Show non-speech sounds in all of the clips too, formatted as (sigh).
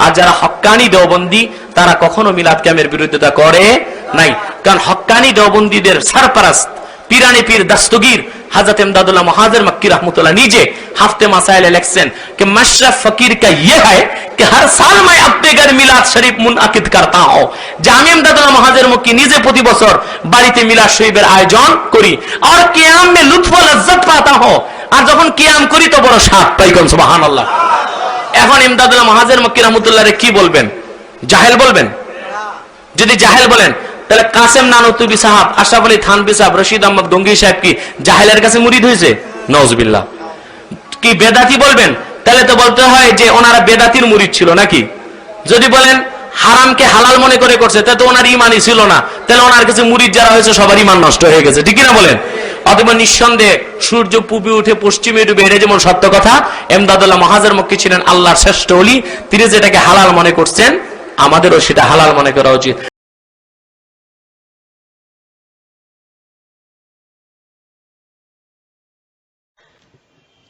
আর যারা হক্কানি দেওবন্দি তারা কখনো মিলাদ ক্যামের বিরোধিতা করে নাই কারণ হক্কানি দেওবন্দীদের সারপারাস্ত পিরানি পীর দস্তগীর हजरत इमदादुल्लाह महाजर मक्की रहमतुल्लाह नीचे हफ्ते मसाइल इलेक्शन कि मशरफ फकीर का यह है कि हर साल मैं अपने घर मिलाद शरीफ मुनआकिद करता हूं যে আমি ইমদাদুল্লাহ মহাজের মক্কি নিজে প্রতি বছর বাড়িতে মিলাদ শরীফের আয়োজন করি আর কিয়াম মে লুৎফ ও লজ্জত পাতা হো আর যখন কিয়াম করি তো বড় স্বাদ পাই কোন সুবহানাল্লাহ এখন ইমদাদুল্লাহ মহাজের মক্কি রহমতুল্লাহ কি বলবেন? জাহেল বলবেন? যদি জাহেল বলেন, তাহলে কাসেম নানতুবি সাহাব, আশরাফ আলী থানবি সাহেব, রশিদ আহমদ গঙ্গি সাহেব কি জাহেলের কাছে মুরিদ হয়েছে? নজবিল্লাহ কি বেদাতি বলবেন? তাহলে তো বলতে হয় যে ওনারা বেদাতির মুরিদ ছিল নাকি? যদি বলেন, হারামকে হালাল মনে করে করছে, তাহলে তো ওনার ইমানই ছিল না। তাহলে ওনার কাছে মুরিদ যারা হয়েছে, সবার ইমান নষ্ট হয়ে গেছে। ঠিক না বলেন? অথবা নিঃসন্দেহে সূর্য পূবে উঠে পশ্চিমে ডুবে, এটা যেমন সত্য কথা, এমদাদুল্লাহ মহাজার মক্কি ছিলেন আল্লাহর শ্রেষ্ঠ অলি তিনি যেটাকে হালাল মনে করছেন, আমাদেরও সেটা হালাল মনে করা উচিত।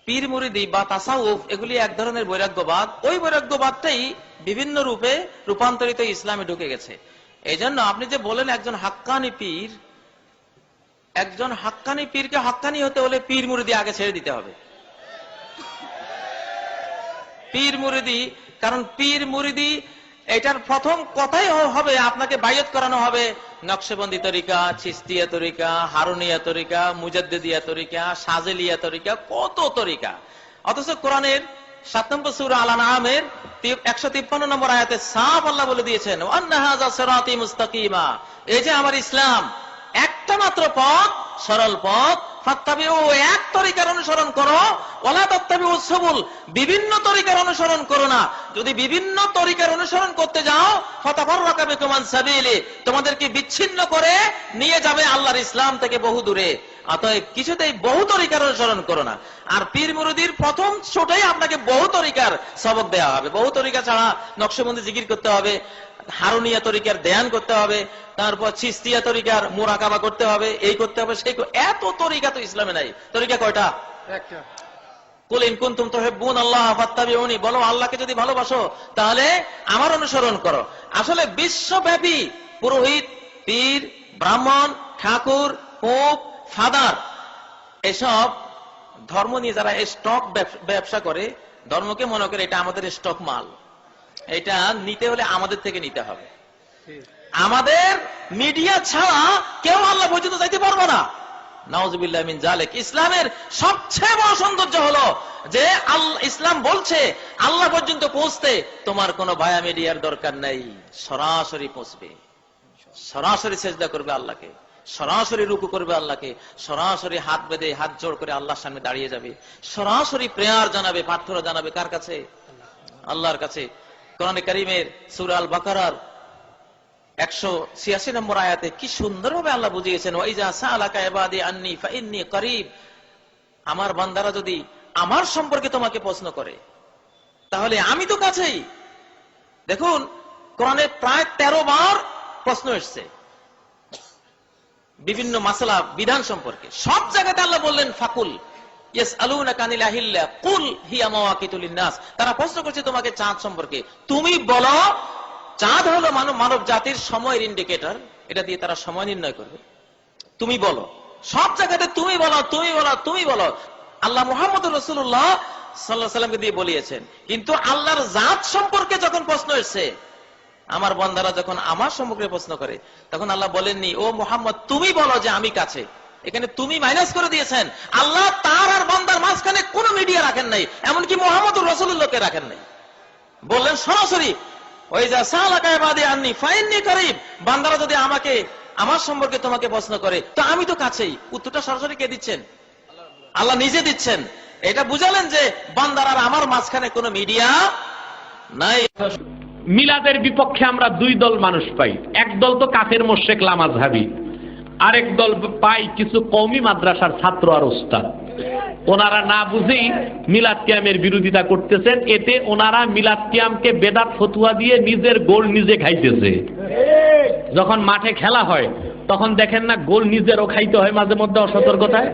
পীর মুরিদি বা তাসাউফ, এগুলি এক ধরনের বৈরাগ্যবাদ। ওই বৈরাগ্যবাদটাই বিভিন্ন রূপে রূপান্তরিত ইসলামে ঢুকে গেছে। এই জন্য আপনি যে বলেন একজন হাক্কানি পীর একজন হাক্কানি পীরকে হাক্কানি হতে হলে পীর মুরিদি আগে ছেড়ে দিতে হবে। পীর মুরিদি, কারণ পীর মুরিদি, এটার প্রথম কথাই হবে, আপনাকে বাইয়ত করানো হবে। নকশবন্দি তরিকা, চিস্তিয়া তরিকা, হারুনিয়া তরিকা, মুজাদ্দিদিয়া তরিকা, সাজেলিয়া তরিকা, কত তরিকা। অথচ কোরআনের সাত নম্বর সুর আলান আমের একশো তিপ্পান্ন নম্বর আয়াতে সাফ আল্লাহ বলে দিয়েছেন মুস্তাকিমা। এই যে আমার ইসলাম একটা মাত্র পথ, সরল পথ। এক তরিকার অনুসরণ করো। ওলা উৎসবুল বিভিন্ন তরিকার অনুসরণ করো না। যদি বিভিন্ন তরিকার অনুসরণ করতে যাও ফতাফর বিকুম তোমার সাবিলি তোমাদেরকে বিচ্ছিন্ন করে নিয়ে যাবে আল্লাহর ইসলাম থেকে বহু দূরে অতএব কিছুতেই বহু তরিকার অনুসরণ করো না। আর পীর মুরুদির প্রথম ছোটাই আপনাকে বহু তরিকার সবক দেওয়া হবে। বহু তরিকা ছাড়া নকশবন্দি জিকির করতে হবে হারুনিয়া তরিকার ধ্যান করতে হবে তারপর চিস্তিয়া তরিকার মোরাকাবা করতে হবে এই করতে হবে সেই এত তরিকা তো ইসলামে নাই। তরিকা কয়টা? কুল ইন কুনতুম তুহিব্বুন আল্লাহ ফাত্তাবিউনি। বলো আল্লাহকে যদি ভালোবাসো তাহলে আমার অনুসরণ করো। আসলে বিশ্বব্যাপী পুরোহিত পীর ব্রাহ্মণ ঠাকুর পোপ ফাদার, এসব ধর্ম নিয়ে যারা স্টক ব্যবসা করে, ধর্মকে মনে করে এটা আমাদের স্টক মাল। এটা নিতে হলে আমাদের থেকে নিতে হবে। আমাদের মিডিয়া ছাড়া কেউ আল্লাহ পর্যন্ত যাইতে পারব না। ইসলামের সবচেয়ে বড় সৌন্দর্য হলো যে ইসলাম বলছে, আল্লাহ পর্যন্ত পৌঁছতে তোমার কোনো বায়া মিডিয়ার দরকার নাই। সরাসরি পৌঁছবে। সরাসরি চেষ্টা করবে আল্লাহকে। সরাসরি রুকু করবে আল্লাহকে, সরাসরি হাত বেঁধে, হাত জোড় করে আল্লাহর সামনে দাঁড়িয়ে যাবে। সরাসরি প্রেয়ার জানাবে, প্রার্থনা জানাবে কার কাছে? আল্লাহর কাছে। কোরআনে করিমের সুরাল বাকারার একশো ছিয়াশি নম্বর আয়াতে কি আল্লাহ বুঝিয়েছেন আমার বান্দারা যদি আমার সম্পর্কে তোমাকে প্রশ্ন করে, তাহলে আমি তো কাছেই। দেখুন, কোরআনে প্রায় তেরো বার প্রশ্ন এসছে। বিভিন্ন মাসলা, বিধান সম্পর্কে। সব জায়গাতে আল্লাহ বললেন, ফাকুল তারা প্রশ্ন করছে তোমাকে চাঁদ সম্পর্কে। তুমি বলো, চাঁদ হলো মানব জাতির সময়ের ইন্ডিকেটর এটা দিয়ে তারা সময় নির্ণয় করবে। তুমি বলো। সব জায়গাতে তুমি বলো তুমি বলো তুমি বলো। আল্লাহ মোহাম্মদ রসুল্লাহ সাল্লাহ সাল্লামকে দিয়ে বলিয়েছেন। কিন্তু আল্লাহর জাত সম্পর্কে যখন প্রশ্ন এসছে আমার বন্দারা যখন আমার সম্পর্কে প্রশ্ন করে, তখন আল্লাহ বলেননি, ও মোহাম্মদ, তুমি বলো যে আমি কাছে। এখানে তুমি মাইনাস করে দিয়েছেন। আল্লাহ তার আর বন্দার মাঝখানে কোন মিডিয়া রাখেন নাই, এমনকি মোহাম্মদ রসুল্লাহকে রাখেন নাই। বললেন, সরাসরি ওই যা আননি, ফাইননি বান্দারা যদি আমাকে, আমার সম্পর্কে তোমাকে প্রশ্ন করে, তো আমি তো কাছেই। উত্তরটা সরাসরি কে দিচ্ছেন? আল্লাহ নিজে দিচ্ছেন। এটা বুঝালেন যে, বান্দার আর আমার মাঝখানে কোনো মিডিয়া নাই। মিলাদের বিপক্ষে আমরা দুই দল মানুষ পাই। এক দল তো কাফের মোশেক লামাজহাবি আরেক দল পাই কিছু কওমি মাদ্রাসার ছাত্র আর ওস্তাদ। ওনারা না বুঝেই মিলাদ কিয়ামের বিরোধিতা করতেছেন, এতে ওনারা মিলাদ কিয়ামকে বেদাত ফতুয়া দিয়ে নিজের গোল নিজে খাইতেছে। যখন মাঠে খেলা হয়, তখন দেখেন না গোল নিজেরও খাইতে হয় মাঝে মধ্যে অসতর্কতায়।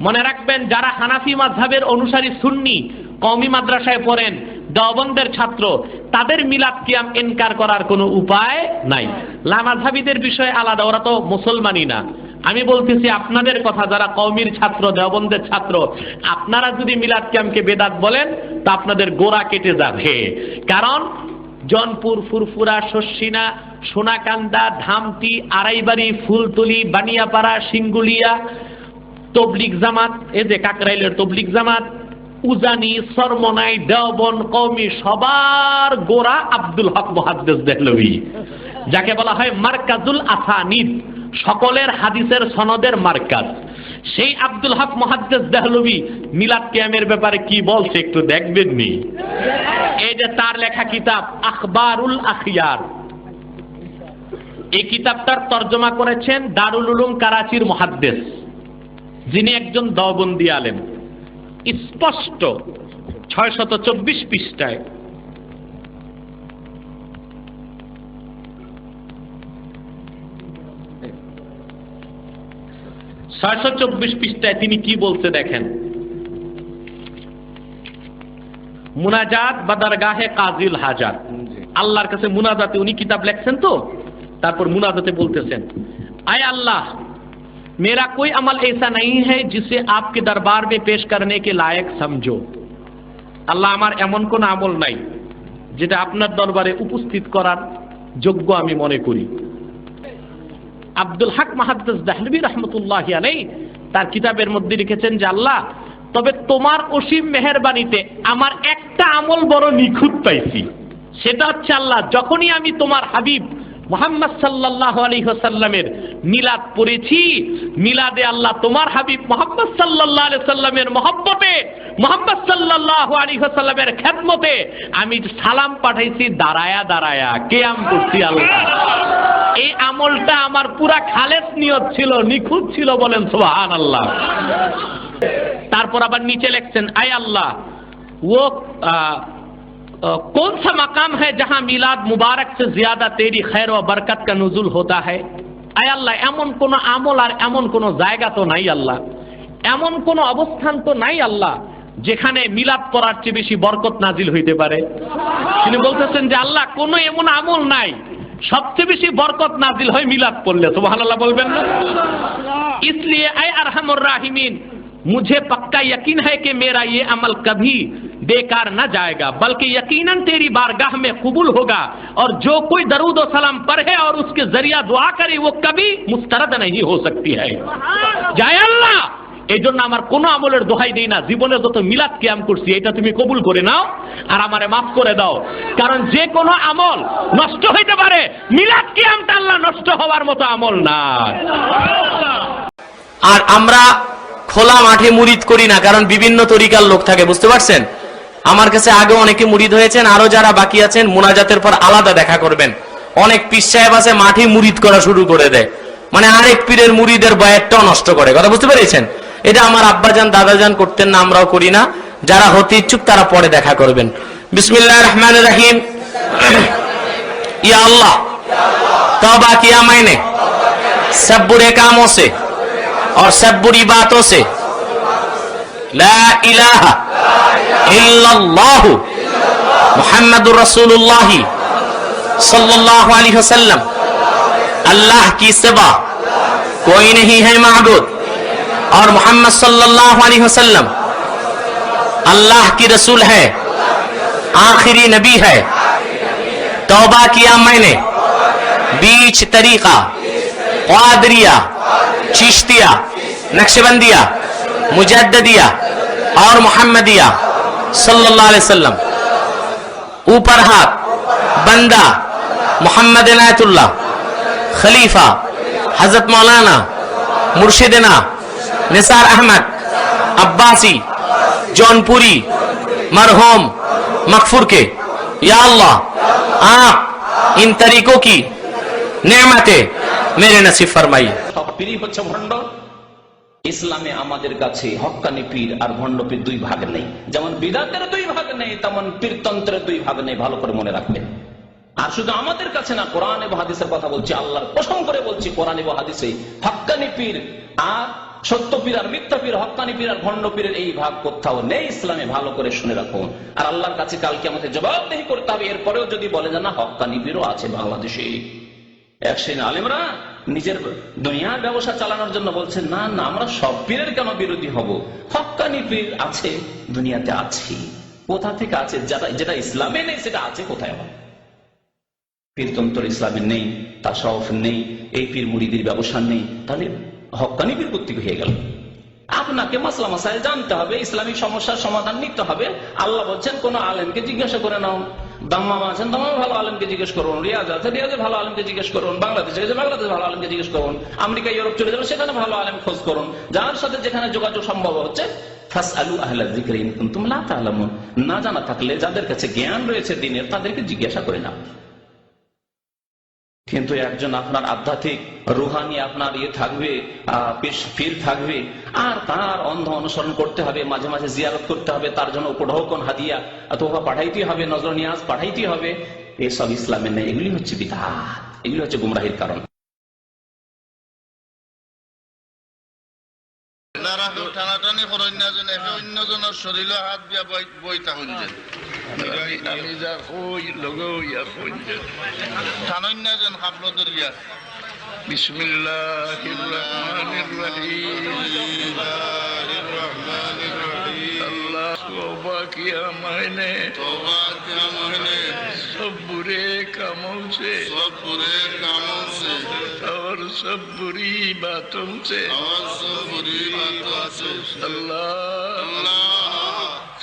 মনে রাখবেন, যারা হানাফি মাঝহাবের অনুসারী সুন্নি কওমি মাদ্রাসায় পড়েন দেওবন্দের ছাত্র, তাদের মিলাদ কিয়াম এনকার করার কোনো উপায় নাই। লামাঝাবিদের বিষয়ে আলাদা, ওরা তো মুসলমানই না। আমি বলতেছি আপনাদের কথা, যারা কওমির ছাত্র, দেওবন্দের ছাত্র, আপনারা যদি মিলাদ কিয়ামকে বেদাত বলেন, তা আপনাদের গোড়া কেটে যাবে। কারণ, জনপুর, ফুরফুরা, শস্যিনা, সোনাকান্দা ধামটি আড়াইবাড়ি, ফুলতলি, বানিয়াপাড়া, সিঙ্গুলিয়া তবলিক জামাত এ যে কাকরাইলের তবলিক জামাত উজানি, সরমনাই, দেওবন কৌমি সবার গোড়া আব্দুল হক মহাদ্দেস দেহলভি যাকে বলা হয় মার্কাজুল আসানিদ, সকলের হাদিসের সনদের মার্কাজ। সেই আব্দুল হক মহাদ্দেস দেহলভি মিলাদ কিয়ামের ব্যাপারে কি বলছে একটু দেখবেন নি? এই যে তার লেখা কিতাব আখবারুল আখিয়ার। এই কিতাবটার তর্জমা করেছেন দারুল উলুম কারাচির মহাদ্দেশ যিনি একজন দবন্দি আলেম। স্পষ্ট ছয় শত চব্বিশ পৃষ্ঠায়। ছয়শো চব্বিশ পৃষ্ঠায় তিনি কি বলতে দেখেন? মুনাজাত বাদারগাহে কাজিল হাজার। আল্লাহর কাছে মুনাজাতে উনি কিতাব লেখছেন তো? তারপর মুনাজাতে বলতেছেন আয় আল্লাহ मेरा कोई अमल ऐसा नहीं है जिसे आपके दरबार में पेश करने के लायक समझो আল্লাহ আমার এমন কোন আমল নাই যেটা আপনার দরবারে উপস্থিত করার যোগ্য আমি মনে করি আব্দুল হক মাহাদ্দাস দাহলবী রহমতুল্লাহ আলাই তার কিতাবের মধ্যে লিখেছেন যে আল্লাহ তবে তোমার অসীম মেহরবানিতে আমার একটা আমল বড় নিখুঁত পাইছি সেটা হচ্ছে আল্লাহ যখনই আমি তোমার হাবিব মোহাম্মদ সাল্লাহ আলী সাল্লামের মিলাদ পড়েছি মিলাদে আল্লাহ তোমার হাবিব মোহাম্মদ সাল্লাহ আলি সাল্লামের মহব্বতে মোহাম্মদ সাল্লাহ আলী সাল্লামের খেদমতে আমি সালাম পাঠাইছি দাঁড়ায়া দাঁড়ায়া কেয়াম করছি আল্লাহ এই আমলটা আমার পুরা খালেস নিয়ত ছিল নিখুঁত ছিল বলেন সোহান আল্লাহ তারপর আবার নিচে লিখছেন আয় আল্লাহ ও আহ, अ, कौन सा मकाम है जहां मिलाद मुबारक से ज्यादा तेरी खैर व बरकत का नुजुल होता है আয় আল্লাহ এমন কোন আমল আর এমন কোন জায়গা তো নাই আল্লাহ এমন কোন অবস্থান তো নাই আল্লাহ যেখানে মিলাদ করার চেয়ে বেশি বরকত নাজিল হইতে পারে তিনি বলতেছেন যে আল্লাহ কোন এমন আমল নাই সবচেয়ে বেশি বরকত নাজিল হয় মিলাদ পড়লে সুবহানাল্লাহ বলবেন না इसलिए अय अरहमुर राहिमीन मुझे पक्का यकीन है कि मेरा ये अमल कभी बेकार न जाएगा बल्कि यकीनन तेरी बारगाह में कबूल होगा और जो कोई दरूद व सलाम पढ़े और उसके जरिया दुआ करे वो कभी मुस्तरद नहीं हो सकती है জয় আল্লাহ এই জন্য আমার কোনো আমলের দোহাই দেই না জীবনে যত মিলাদ কিয়াম করছি এটা তুমি কবুল করে নাও আর আমারে মাফ করে দাও কারণ যে কোনো আমল নষ্ট হইতে পারে মিলাদ কিয়ামটা আল্লাহ নষ্ট হওয়ার মতো আমল না আর আমরা খোলা মাঠে মুরিদ করি না কারণ বিভিন্ন তরিকার লোক থাকে বুঝতে পারছেন আমার কাছে আগে অনেকে মুরিদ হয়েছেন আরো যারা বাকি আছেন মোনাজাতের পর আলাদা দেখা করবেন অনেক পীর সাহেব আছে মাঠে মুরিদ করা শুরু করে দেয় মানে আরেক পীরের মুরিদের বয়াতটাও নষ্ট করে কথা বুঝতে পেরেছেন এটা আমার আব্বাজান দাদাজান করতেন না আমরাও করি না যারা হতে ইচ্ছুক তারা পরে দেখা করবেন বিসমিল্লাহ রহমান রাহিম (coughs) ইয়া আল্লাহ तौबा किया मैंने सब बुरे कामों से और सब बुरी बातों से لا إله إلا الله محمد رسول الله صلى الله عليه وسلم. الله کی سبا کوئی نہیں ہے معبود. اور محمد صلى الله عليه وسلم الله کی رسول ہے. آخری نبی ہے. توبہ کیا میں نے؟ بیچ طریقہ قادریہ چشتیہ نقشبندیہ مجددیہ اور محمدیہ صلی اللہ علیہ وسلم۔ اوپر ہاتھ، بندہ، محمد عنایت اللہ، خلیفہ، حضرت مولانا، مرشدنا، نثار احمد، عباسی جون پوری مرحوم، مغفور کے۔ یا اللہ، آپ ان طریقوں کی نعمتیں میرے نصیب فرمائیے۔ ইসলামে আমাদের কাছে হক্কানি পীর আর ভণ্ড পীর দুই ভাগ নেই। যেমন বিদাতের দুই ভাগ নেই, তেমন পীরতন্ত্রের দুই ভাগ নেই। ভালো করে মনে রাখবেন। আর শুধু আমাদের কাছে না, কোরআন এবং হাদিসের কথা বলছি, আল্লাহর কসম করে বলছি, কোরআন এবং হাদিসে হক্কানি পীর আর সত্য পীর আর মিথ্যা পীর হকানি পীর আর ভণ্ড পীরের এই ভাগ কোথাও নেই। ইসলামে ভালো করে শুনে রাখুন। আর আল্লাহর কাছে কালকে আমাদের জবাবদেহি করতে হবে। এরপরেও যদি বলে যে না হকানি পীরও আছে বাংলাদেশে। এক আলেমরা নিজের দুনিয়ার ব্যবসা চালানোর জন্য বলছে না না, আমরা সব পীরের কেন বিরোধী হব? হকানি পীর আছে, দুনিয়াতে আছে। কোথা থেকে আছে? যেটা ইসলামে নেই, সেটা আছে কোথায় আবার? পীরতন্ত্র ইসলামে নেই তাসফ নেই, এই পীর মুড়িদের ব্যবসা নেই। তাহলে হকানি পীর কর্তৃক হয়ে গেল? আপনাকে মাসলা মাসাইল জানতে হবে, ইসলামিক সমস্যার সমাধান নিতে হবে। আল্লাহ বলছেন, কোন আলেমকে জিজ্ঞাসা করে নাও। দাম্মাম ভালো আলমকে জিজ্ঞেস করুন, রিয়াজ আছে, রিয়াজে ভালো আলমকে জিজ্ঞেস করুন, বাংলাদেশে বাংলাদেশে ভালো আলমকে জিজ্ঞেস করুন, আমেরিকা, ইউরোপ চলে সেখানে ভালো আলম খোঁজ করুন। যার সাথে যেখানে যোগাযোগ সম্ভব হচ্ছে না জানা থাকলে যাদের কাছে জ্ঞান রয়েছে দিনের, তাদেরকে জিজ্ঞাসা করে নাও। কিন্তু একজন আপনার আধ্যাত্মিক রুহানি আপনার ইয়ে থাকবে পীর থাকবে, আর তার অন্ধ অনুসরণ করতে হবে, মাঝে মাঝে জিয়ারত করতে হবে, তার জন্য উপঢৌকন হাদিয়া অথবা পাঠাইতে হবে, নজর নিয়াজ পাঠাইতে হবে। এসব ইসলামের নেই এগুলি হচ্ছে বিধাত এগুলি হচ্ছে গুমরাহির কারণ। টানাটানি করেন না যেন অন্যজনের শরীরে হাত দিয়া বই বইতা হইলেন আমি যা কই লগে ইয়া কই সানন্য যেন খাবলো দরিয়া بسم الله الرحمن الرحيم بسم الله الرحمن الرحيم الله توبہ کیا میں نے توبہ کیا میں نے سب برے کاموں سے سب برے کاموں سے اور سب بری باتوں سے اور سب بری باتوں سے اللہ اللہ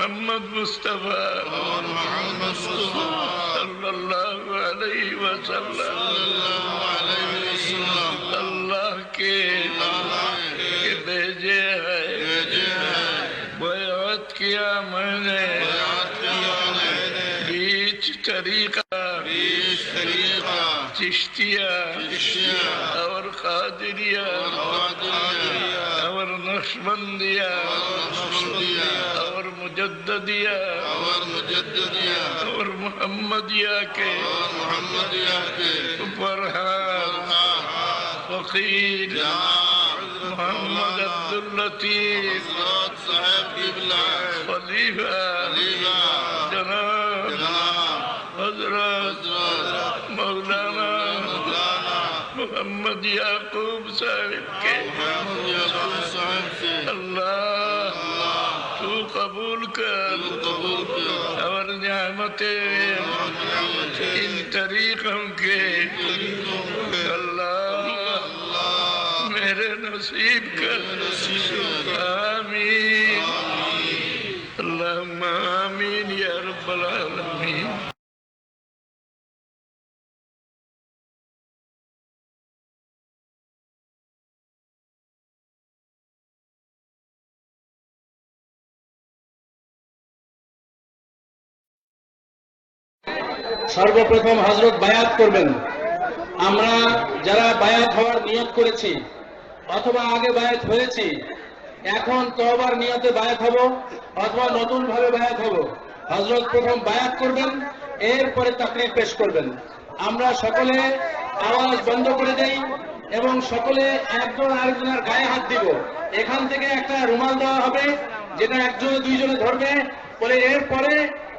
محمد مصطفى. محمد مصطفى. صلى الله عليه وسلم. صلى الله عليه وسلم. کے کیا میں بیچ طریقہ. اور اور قادریہ دشمندیا اور مجددیا اور محمدیا کے اور محمدیا محمد عبد اللطیف خلیفہ মোহাম্মদ ইয়াকুব সাহেবকে। আল্লাহ তু কবুল কর। আমার নিয়ামতে ইন তরিক হমকে আল্লাহ মেরে নসিব কর। আমিন। اللهم آمين يا رب সর্বপ্রথম হজরত বায়াত করবেন। আমরা যারা বায়াত হওয়ার নিয়ত করেছি, অথবা আগে বায়াত হয়েছি, এখন তবার নিয়তে বায়াত হব, অথবা নতুন ভাবে বায়াত হব। হজরত প্রথম বায়াত করবেন, এরপরে তাকরির পেশ করবেন। আমরা সকলে আওয়াজ বন্ধ করে দেই এবং সকলে একজন আরেকজনের গায়ে হাত দিব। এখান থেকে একটা রুমাল দেওয়া হবে, যেটা একজনে দুইজনে ধরবে, বলে এরপরে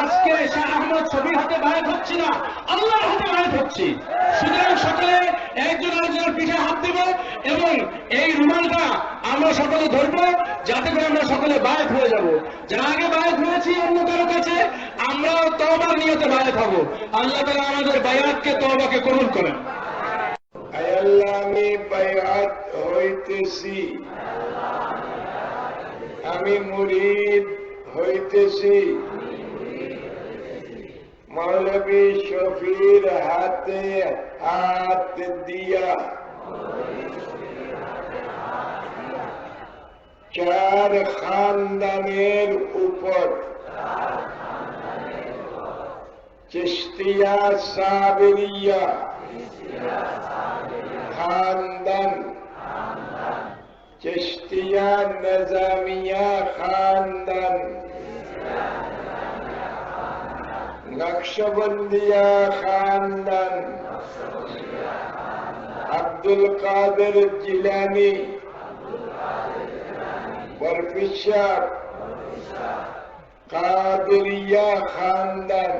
আজকে শাহ আহমদ ছবির হাতে বায়াত হচ্ছি না, আল্লাহর হাতে বায়াত হচ্ছি সুতরাং সকলে একজন আরেকজনের পিঠে হাত দিব এবং এই রুমালটা আমরা সকলে ধরবো, যাতে করে আমরা সকলে বায়াত হয়ে যাব। যারা আগে বায়াত হয়েছি, অন্য কারও কাছে, আমরাও তওবার নিয়তে বায়াত হব। আল্লাহ তাআলা আমাদের বায়াতকে, তওবাকে কবুল করেন। আমি বায়াত হইতেছি। আমি মুরিদ হইতেছি। মৌলবী শফির হাতে হাত দিয়া চার খানদানের উপর চিস্তিয়া সাবরিয়া খানদান চিস্তিয়া নজামিয়া খানদান Nakşabandiya Khan'dan. Abdülkadir Cilani Barfişah Kadiriya Khan'dan.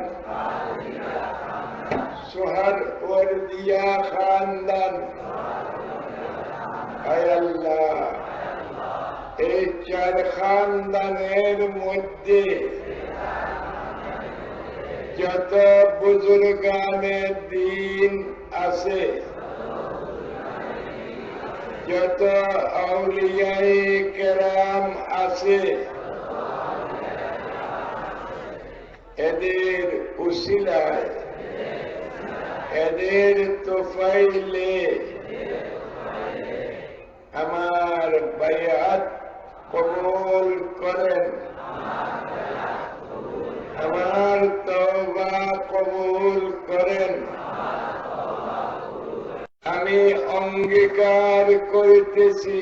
Suhar Ordiya Khan'dan. Hay Allah. Ey Çarkhan'dan El Muddi. যত বুজুর্গানের দিন আছে যত আউলিয়াই কেরাম আছে এদের উশিলায় এদের তোফাইলে আমার বায়াত কবুল করেন আমার তওবা কবুল করেন আমি অঙ্গীকার করিতেছি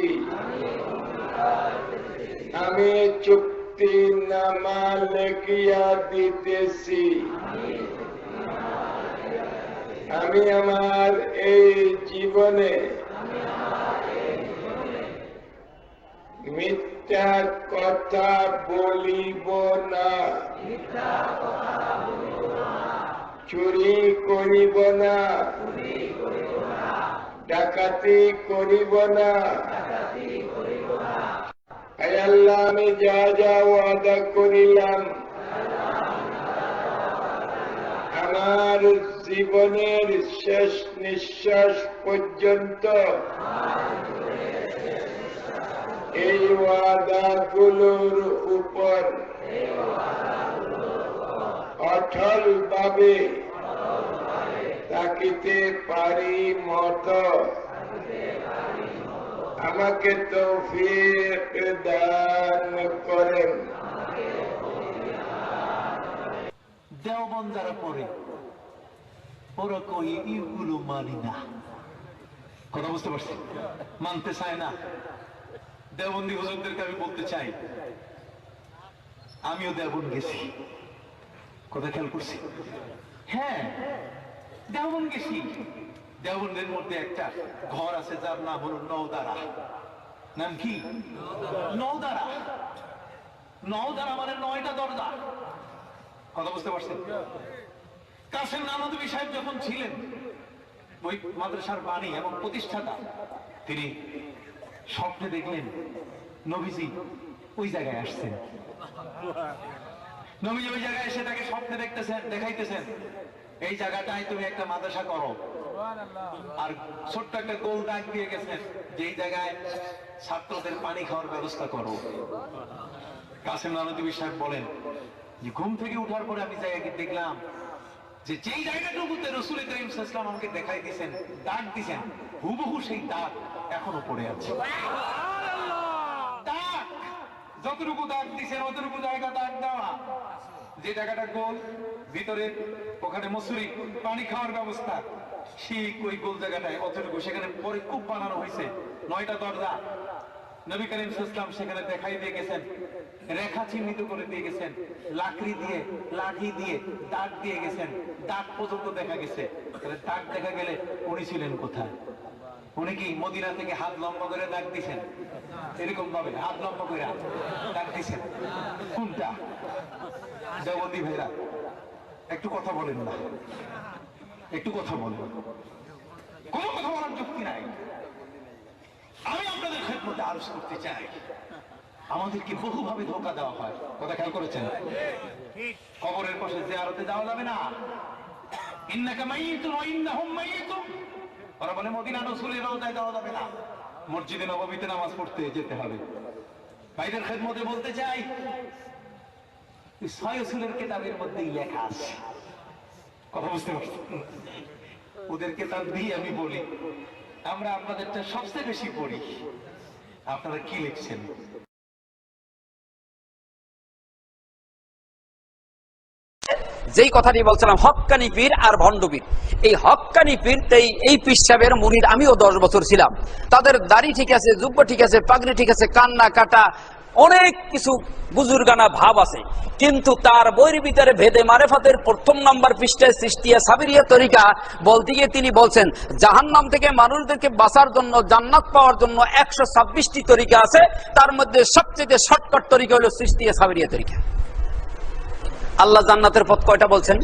আমি চুক্তি নামা লেখিয়া দিতেছি। আমি আমার এই জীবনে মিথ্যা কথা বলিব না। চুরি করিব না। ডাকাতি করিব না। আল্লাহ আমি যা যা ওয়াদা করিলাম, আমার জীবনের শেষ নিঃশ্বাস পর্যন্ত এই ওয়াদাগুলোর উপর অঠল ভাবে তাকিতে পারি মত। আমাকে তৌফিক দান করেন। দেওবন পড়ে। ওরা কই এগুলো মানি না। কথা বুঝতে পারছি? মানতে চায় না। দেওবন্দি হুজুরদেরকে আমি বলতে চাই, আমিও দেওবন গেছি। কথা খেয়াল করছি? হ্যাঁ দেওবন গেছি। দেওবন্দের মধ্যে একটা ঘর আছে, যার নাম হলো নওদারা। নাম কি? নওদারা। নওদারা মানে নয়টা দরজা। কথা বুঝতে পারছেন? কাসেম নানদবী সাহেব যখন ছিলেন, ওই মাদ্রাসার বাণী এবং প্রতিষ্ঠাতা, তিনি স্বপ্নে দেখলেন নবীজি ওই জায়গায় আসছেন। নবীজি ওই জায়গায় এসে তাকে স্বপ্নে দেখতেছেন, দেখাইতেছেন। এই জায়গাটায় তুমি একটা মাদ্রাসা করো। আর ছোট্ট একটা গোল দাগ দিয়ে গেছেন যে এই জায়গায় ছাত্রদের পানি খাওয়ার ব্যবস্থা করো। কাসেম নানদবী সাহেব বলেন যে ঘুম থেকে উঠার পরে আমি জায়গাকে দেখলাম যে যেই জায়গাটুকুতে রসুল করিম ইসলাম আমাকে দেখাই দিয়েছেন দাগ দিয়েছেন হুবহু সেই দাগ এখনও পড়ে আছে। দাগ যতটুকু দাগ দিয়েছেন অতটুকু জায়গা দাগ দেওয়া। যে জায়গাটা গোল ভিতরে ওখানে মসুরি, পানি খাওয়ার ব্যবস্থা, ঠিক ওই গোল জায়গাটায়, অতটুকু। সেখানে পরে খুব বানানো হয়েছে, নয়টা দরজা। নবী করিম ইসলাম সেখানে দেখাই দিয়ে গেছেন, রেখা চিহ্নিত করে দিয়ে গেছেন, লাকড়ি দিয়ে, লাঠি দিয়ে, দাগ দিয়ে গেছেন, দাগ পর্যন্ত দেখা গেছে। দাগ দেখা গেলে উনি ছিলেন কোথায়? উনি কি মদিনা থেকে হাত লম্বা করে দাগ দিছেন এরকম ভাবে হাত লম্বা করে দাগ দিছেন কোনটা? দেবন্দী ভাইরা, একটু কথা বলেন না। একটু কথা বলেন। কোনো কথা বলার যুক্তি নাই। আমি আপনাদের খেদমতে আরজ করতে চাই। আমাদেরকে বহুভাবে ধোকা দেওয়া হয়। কথা খেয়াল করেছেন? কবরের পাশে জিয়ারতে যাওয়া যাবে না। ইন্নাকা মাইয়িতুন ওয়া ইন্নাহুম মাইয়িতুন ওরা বলে, মদিনা রসুলের রওজায় যাওয়া যাবে না। মসজিদে নবমীতে নামাজ পড়তে যেতে হবে। বাইরের খেদমতে বলতে চাই ছয় কেতাবের মধ্যেই লেখা আছে। কথা বুঝতে পারছি? ওদের কেতাব দিয়ে আমি বলি, আমরা আপনাদেরটা সবচেয়ে বেশি পড়ি। আপনারা কি লিখছেন? যেই কথাটি বলছিলাম, হক্কানি পীর আর ভণ্ড পীর এই হক্কানি পীর এই এই পীর সাহেবের মুরিদ আমিও দশ বছর ছিলাম। তাদের দাড়ি ঠিক আছে, জুব্ব ঠিক আছে, পাগড়ি ঠিক আছে, কান্না কাটা অনেক কিছু বুজুর্গানা ভাব আছে। কিন্তু তার বইয়ের ভিতরে ভেদে মারেফাতের প্রথম নাম্বার পৃষ্ঠায় সৃষ্টিয়া সাবিরিয়া তরিকা বলতে গিয়ে তিনি বলছেন, জাহান্নাম থেকে মানুষদেরকে বাঁচার জন্য, জান্নাত পাওয়ার জন্য একশো ছাব্বিশটি তরিকা আছে। তার মধ্যে সবচেয়ে শর্টকাট তরিকা হলো সৃষ্টিয়া সাবিরিয়া তরিকা। আল্লাহ জান্নাতের পথ কয়টা বলছেন?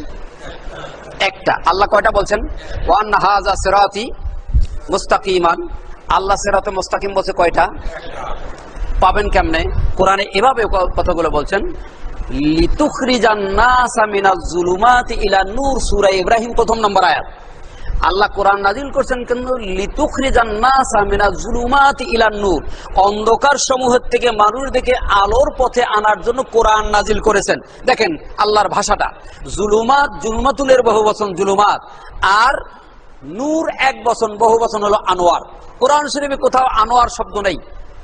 একটা। আল্লাহ কয়টা বলছেন? ওয়ান হাজা সিরাতি মুস্তাকিমান। আল্লাহ সেরাতে মুস্তাকিম বলছে কয়টা? পাবেন কেমনে? কোরআনে এভাবে কথাগুলো বলছেন ইব্রাহিম প্রথম নম্বর আয়াত। আল্লাহ কোরআন নাজিল করছেন কিন্তু নূর অন্ধকার সমূহের থেকে মানুষদেরকে আলোর পথে আনার জন্য কোরআন নাজিল করেছেন। দেখেন আল্লাহর ভাষাটা। জুলুমাত, জুলমাতুলের বহু বচন জুলুমাত, আর নূর এক বচন, বহু বচন হলো আনোয়ার। কোরআন শরীফে কোথাও আনোয়ার শব্দ নেই।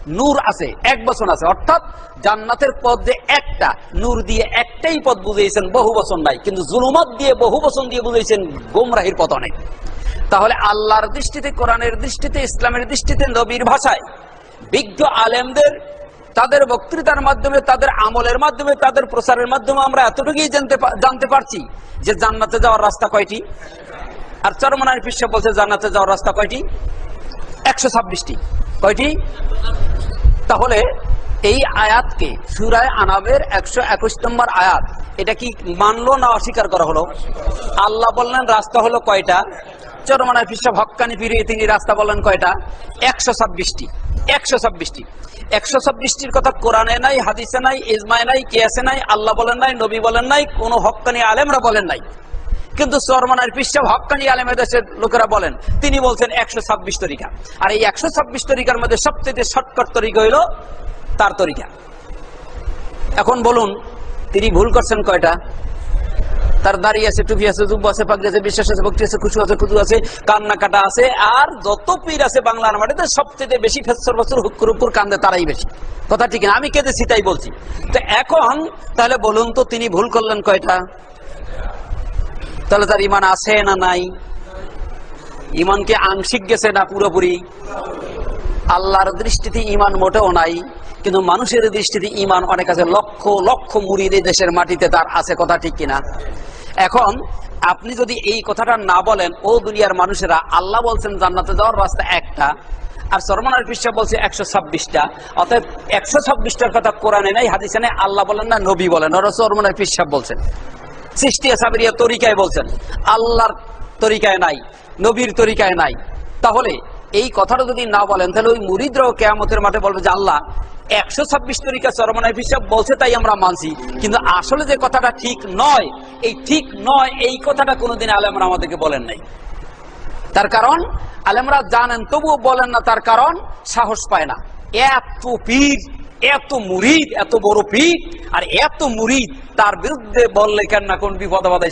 নূর আছে, এক বচন আছে। অর্থাৎ জান্নাতের পদ যে একটা, নূর দিয়ে একটাই পদ বুঝিয়েছেন বহু বচন নাই কিন্তু জুলুমাত দিয়ে বহু বচন দিয়ে বুঝিয়েছেন গোমরাহির পথ অনেক। তাহলে আল্লাহর দৃষ্টিতে, কোরআনের দৃষ্টিতে, ইসলামের দৃষ্টিতে নবীর ভাষায় বিজ্ঞ আলেমদের, তাদের বক্তৃতার মাধ্যমে, তাদের আমলের মাধ্যমে, তাদের প্রচারের মাধ্যমে আমরা এতটুকুই জানতে জানতে পারছি যে জান্নাতে যাওয়ার রাস্তা কয়টি? আর চরমনার পিসা বলছে, জান্নাতে যাওয়ার রাস্তা কয়টি? একশো ছাব্বিশটি। কয়টি? তাহলে এই আয়াতকে সুরায় আনাবের একশো একুশ নম্বর আয়াত, এটা কি মানলো না অস্বীকার করা হলো? আল্লাহ বললেন, রাস্তা হলো কয়টা? চরমানায় পিসা হক্কানি ফিরিয়ে তিনি রাস্তা বললেন কয়টা? একশো ছাব্বিশটি। একশো ছাব্বিশটি। একশো ছাব্বিশটির কথা কোরআনে নাই, হাদিসে নাই, ইজমায় নাই, কেয়াসে নাই, আল্লাহ বলেন নাই, নবী বলেন নাই, কোনো হক্কানি আলেমরা বলেন নাই। কিন্তু চরমানের পিসাব হকানি আলেমের দেশের লোকেরা বলেন, তিনি বলছেন একশো ছাব্বিশ তরিকা। আর এই একশো ছাব্বিশ তরিকার মধ্যে সবচেয়ে শর্টকাট তরিকা হইল তার তরিকা। এখন বলুন, তিনি ভুল করছেন কয়টা? তার দাড়ি আছে, টুপি আছে, জুব্ব আছে, পাগড়ি আছে, বিশ্বাস আছে, ভক্তি আছে খুশু আছে, খুদু আছে, কান্নাকাটা আছে, আর যত পীর আছে বাংলার মাটিতে সবচেয়ে বেশি ফেসর বছর হুকুর উপর কান্দে তারাই বেশি। কথা ঠিক না, আমি কেঁদেছি, তাই বলছি। তো এখন, তাহলে বলুন তো তিনি ভুল করলেন কয়টা? তাহলে তার ইমান আছে না নাই? ইমান কি আংশিক গেছে না পুরোপুরি? আল্লাহর দৃষ্টিতে ইমান মোটেও নাই, কিন্তু মানুষের দৃষ্টিতে ইমান অনেক আছে। লক্ষ লক্ষ মুড়ির এই দেশের মাটিতে তার আছে কথা ঠিক কিনা? এখন আপনি যদি এই কথাটা না বলেন, ও দুনিয়ার মানুষেরা, আল্লাহ বলছেন জান্নাতে যাওয়ার রাস্তা একটা, আর সরমানার পৃষ্ঠা বলছে একশো ছাব্বিশটা। অর্থাৎ একশো ছাব্বিশটার কথা কোরআনে নাই, হাদিসে আল্লাহ বলেন না, নবী বলেন, ওরা সরমানার পৃষ্ঠা বলছেন। সৃষ্টিয়া সাবরিয়া তরিকায় বলছেন। আল্লাহর তরিকায় নাই, নবীর তরিকায় নাই। তাহলে এই কথাটা যদি না বলেন, তাহলে ওই মুরিদরাও কেয়ামতের মাঠে বলবে যে, আল্লাহ, একশো ছাব্বিশ তরিকা চরমনায় হিসাব বলছে, তাই আমরা মানছি। কিন্তু আসলে যে কথাটা ঠিক নয়, এই ঠিক নয়, এই কথাটা কোনোদিন আলেমরা আমাদেরকে বলেন নাই। তার কারণ, আলেমরা জানেন, তবুও বলেন না, তার কারণ সাহস পায় না। এত পীর এত মুরিদ, এত বড় পীর, আর এত মুরিদ, তার বিরুদ্ধে বললে কেন না কোন বিপদ আবাদ